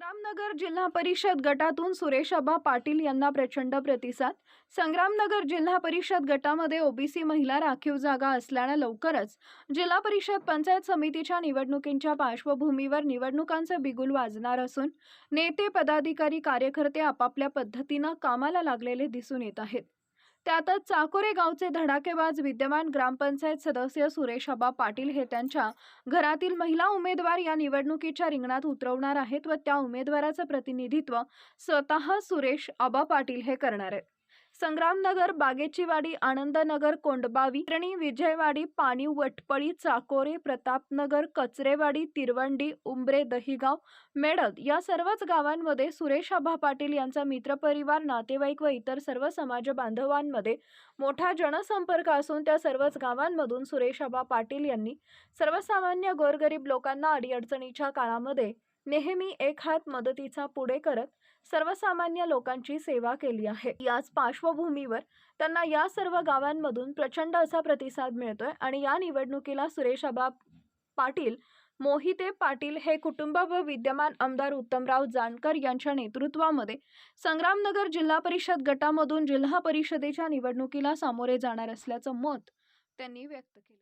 संग्रामनगर जिल्हा परिषद गटातून सुरेशाबा पाटील यांना प्रचंड प्रतिसाद. संग्रामनगर जिल्हा परिषद गटामध्ये ओबीसी महिला राखीव जागा असल्यानं लवकरच जिल्हा परिषद पंचायत समितीच्या निवडणुकींच्या पार्श्वभूमीवर निवडणुकांचे बिगुल वाजणार असून नेते पदाधिकारी कार्यकर्ते आपापल्या पद्धतीनं कामाला लागलेले दिसून येत आहेत. त्यातच चाकोरे गावचे धडाकेबाज विद्यमान ग्रामपंचायत सदस्य सुरेशाबा पाटील हे त्यांच्या घरातील महिला उमेदवार या निवडणुकीच्या रिंगणात उतरवणार आहेत व त्या उमेदवाराचं प्रतिनिधित्व स्वतः सुरेश आबा पाटील हे करणार आहेत. संग्रामनगर बागेचीवाडी आनंदनगर कोंडबावी त्रिणी विजयवाडी पाणी वटपळी चाकोरे प्रतापनगर कचरेवाडी तिरवंडी उंबरे दहिगाव मेडद या सर्वच गावांमध्ये सुरेश आभा पाटील यांचा मित्रपरिवार नातेवाईक व इतर सर्व समाज बांधवांमध्ये मोठा जनसंपर्क असून त्या सर्वच गावांमधून सुरेश आबा पाटील यांनी सर्वसामान्य गोरगरीब लोकांना अडीअडचणीच्या काळामध्ये नेहमी एक हात मदतीचा पुढे करत सर्वसामान्य लोकांची सेवा केली आहे. याच पार्श्वभूमीवर त्यांना या सर्व गावांमधून प्रचंड असा प्रतिसाद मिळतोय आणि या निवडणुकीला सुरेश पाटील मोहिते पाटील हे कुटुंब व विद्यमान आमदार उत्तमराव जानकर यांच्या नेतृत्वामध्ये संग्रामनगर जिल्हा परिषद गटामधून जिल्हा परिषदेच्या निवडणुकीला सामोरे जाणार असल्याचं मत त्यांनी व्यक्त केले.